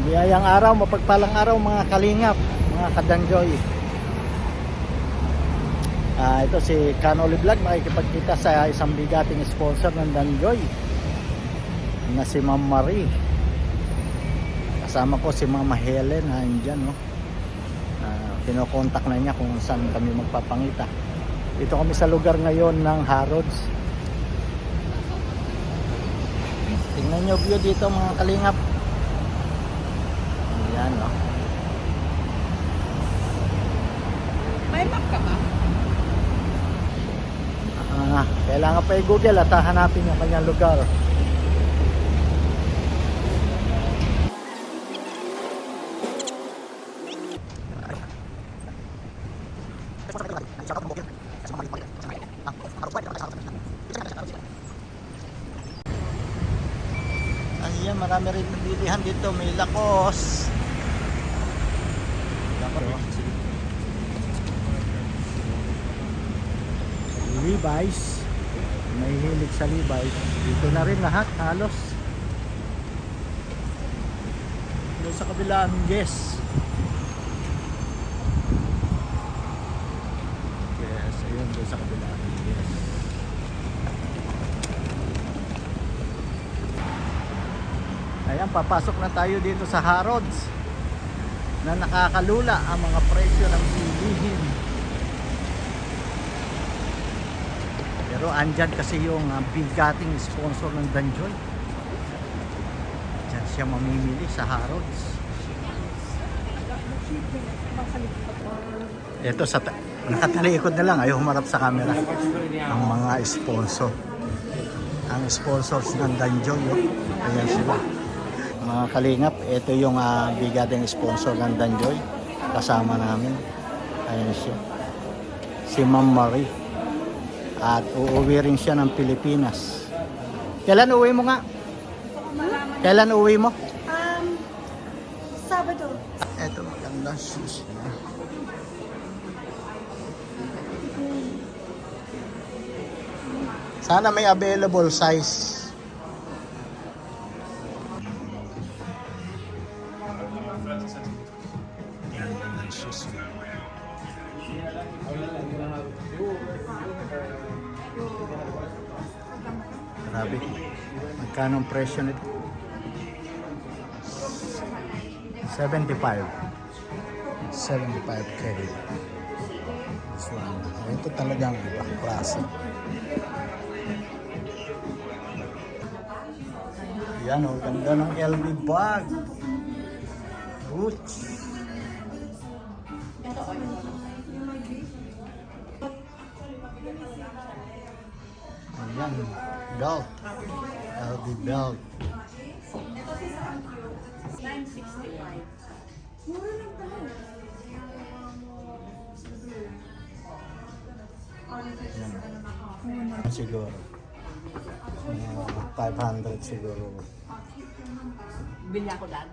Mabiyayang araw, mapagpalang araw mga kalingap, mga kadanjoy. Ah, ito si Canoli Vlog makikipagkita sa isang bigating sponsor ng Danjoy na si Ma'am Marie. Kasama ko si Mama Helen andyan no. Ah, kinokontak na niya kung saan kami magpapangita. Dito kami sa lugar ngayon ng Harrods. Tingnan nyo view dito mga kalingap. Ayan no. May map ka ba? Ah, kailangan pa i-google at hahanapin yung kanyang lugar. Ayan, marami rin bilihan dito. May lakos. Levi's. May hilig sa Levi's. Dito na rin lahat, halos. Doon sa kabila ang Guess. Yes, ayun doon sa kabila ang Guess. Ayan, papasok na tayo dito sa Harrods na nakakalula ang mga presyo ng bilihin. Pero andyan kasi yung uh, bigating sponsor ng Danjoy. Diyan siya mamimili sa Harrods. Ito sa ta- nakatalikod na lang, ayaw humarap sa camera. Ang mga sponsor. Ang sponsors ng Danjoy, oh. ayan sila. Mga kalingap, ito yung uh, bigating sponsor ng Danjoy. Kasama namin. Ayan siya. Si Ma'am Marie at uuwi rin siya ng Pilipinas. Kailan uwi mo nga? Kailan uwi mo? Um, Sabado. Eto magandang shoes niya. Sana may available size. Grabe. Magkano ang presyo nito? 75. 75k. This one. Ito talagang ibang klase. Yan oh, ganda ng LV bag. Roots. Ayan, belt. LV belt. Yan. Siguro. Mga 500 siguro. Bili ako dad.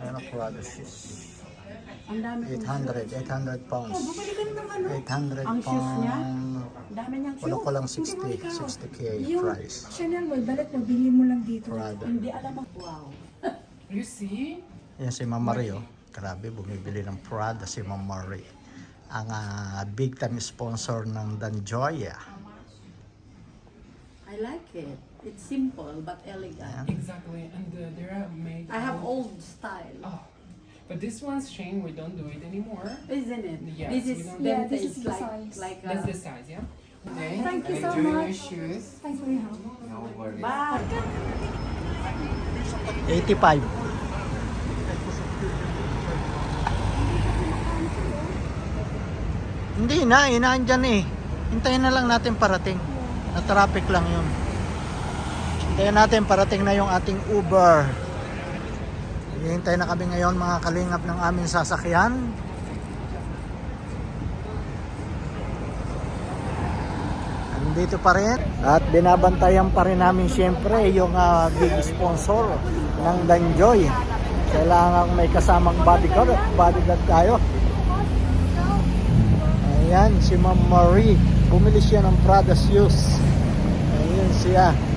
Ayan ang Prada shoes. Ang dami. 800, 800 pounds. Bumili ka ng ano? 800 Ang shoes niya? pounds. Dami niyang Wala shoes. ko lang 60, 60k Yung price. Chanel mo, balik mo, bili mo lang dito. Prada. Hindi alam mo. Wow. You see? Yan si Ma'am Marie, oh. Grabe, bumibili ng Prada si Ma'am Marie. Ang ah, big time sponsor ng Danjoya. I like it. It's simple but elegant. Exactly. And uh, they're made. I have of- old style. Oh, but this one's chain. We don't do it anymore. Isn't it? Yes, this we is don't- Yeah, this vintage, is the like, size. like That's the size, yeah. Okay. Thank you so enjoy your much. shoes. Thanks for your help. No worries. bag. 85. Hindi na, inaandyan eh. Hintayin na lang natin parating. Na traffic lang yun. Hintayin natin parating na yung ating Uber. Hihintay na kami ngayon mga kalingap ng aming sasakyan. Nandito pa rin. At binabantayan pa rin namin siyempre yung ah, big sponsor ng Danjoy. Kailangan may kasamang bodyguard at bodyguard tayo. Ayan, si Ma'am Marie. Bumili siya ng Prada shoes. Ayan siya.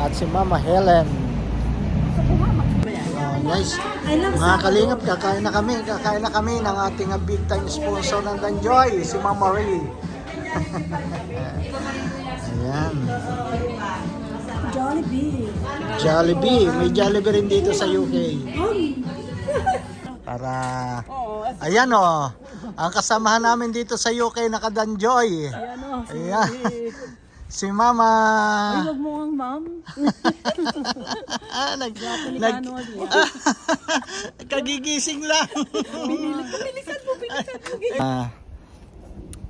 At si Mama Helen. Oh, guys. Mga kalingap, kakain na kami. Kakain na kami ng ating big time sponsor ng Danjoy, si Mama Ray. Ayan. Jollibee. Jollibee. May Jollibee rin dito sa UK. Para... Ayan o. ang kasamahan namin dito sa UK nakadanjoy. Ayan. Si Mama. Huwag mo ang ma'am. Nag, nag, kagigising lang. Ah,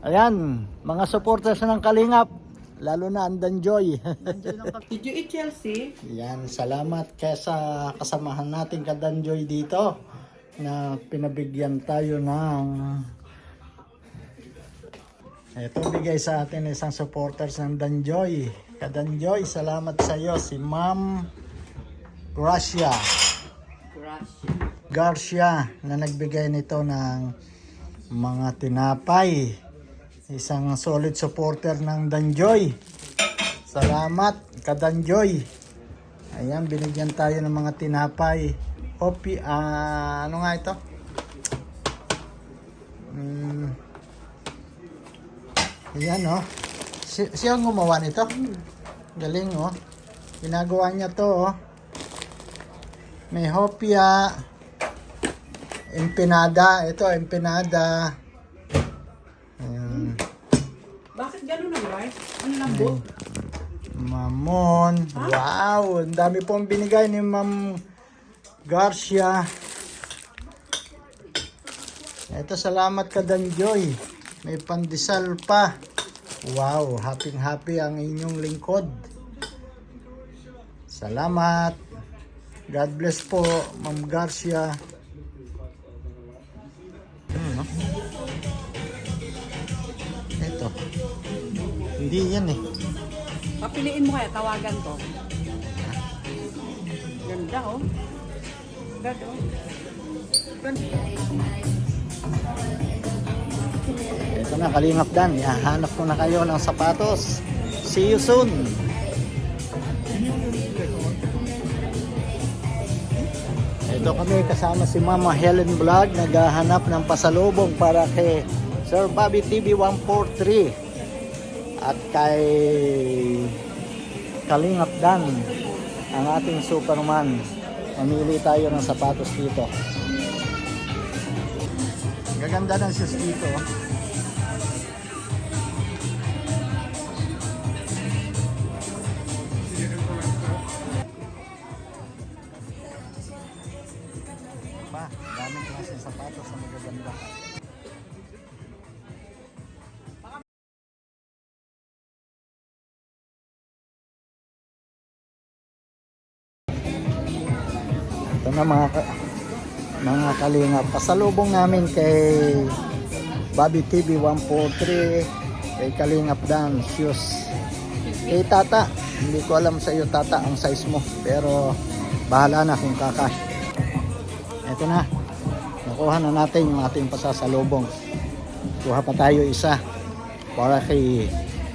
ayan, mga supporters ng Kalingap, lalo na ang Danjoy. Did you eat Chelsea? Yan, salamat kaya sa kasamahan natin ka Danjoy dito na pinabigyan tayo ng ito bigay sa atin isang supporters ng Danjoy. Kadanjoy, salamat sa iyo si Ma'am Gracia. Garcia na nagbigay nito ng mga tinapay. Isang solid supporter ng Danjoy. Salamat, Kadanjoy. Ayan, binigyan tayo ng mga tinapay. Hopi, ah, ano nga ito? Ayan, oh. Si, siya ang gumawa nito. Galing, oh. Ginagawa niya to, oh. May hopia, empanada. Ito, empanada. Ayan. Bakit ganun ang rice? Ang lambot. Mamon. Wow! Ang dami pong binigay ni Ma'am Garcia. Ito, salamat ka Danjoy. May pandesal pa. Wow! Happy happy ang inyong lingkod. Salamat. God bless po, Ma'am Garcia. Ano? Ito. Hindi yan eh. Papiliin mo kaya, tawagan ko. Ganda oh. Ganda oh. Ganda. Ito na, Kalingap Dan. Ihahanap ko na kayo ng sapatos. See you soon. Ito kami kasama si Mama Helen Vlog. Naghahanap ng pasalubong para kay Sir Bobby TV 143 at kay Kalingap Dan ang ating Superman. Mamili tayo ng sapatos dito. Gaganda ng shoes dito. Pa, daming klase ng sapatos na magaganda. Ito na mga ka, mga kalinga. Pasalubong namin kay Bobby TV 143 kay Kalingap Dan shoes. Kay Tata, hindi ko alam sa iyo Tata ang size mo pero bahala na kung kaka. Ito na. Nakuha na natin yung ating pasasalubong. Kuha pa tayo isa para kay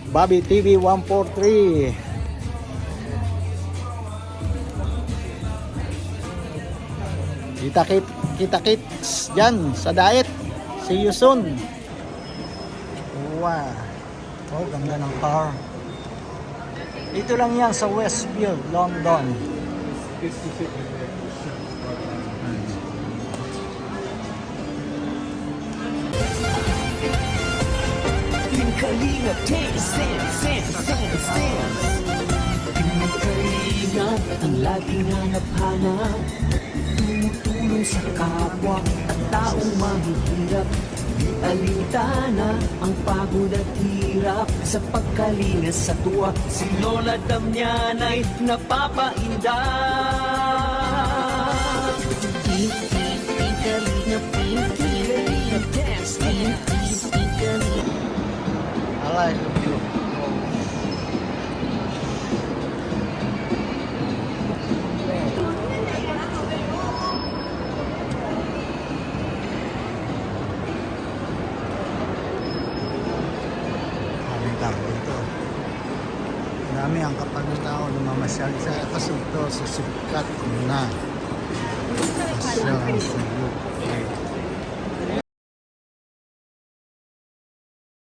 Bobby TV 143. Kita kit kita kits dyan sa diet. See you soon. Wow. Oh, ganda ng car. Dito lang yan sa Westfield, London. Kalingap, take sense, sense, sense, sense. Kalingap, ang laging hanap-hanap. Tumutulong sa kapwa at taong mahihirap. Di alintana ang pagod at hirap sa pagkalingas sa tuwa. Si Lola Damianay napapainda. karamihan kapag ang tao lumamasyal sa kasi sa sikat na. Masyal ang suyo.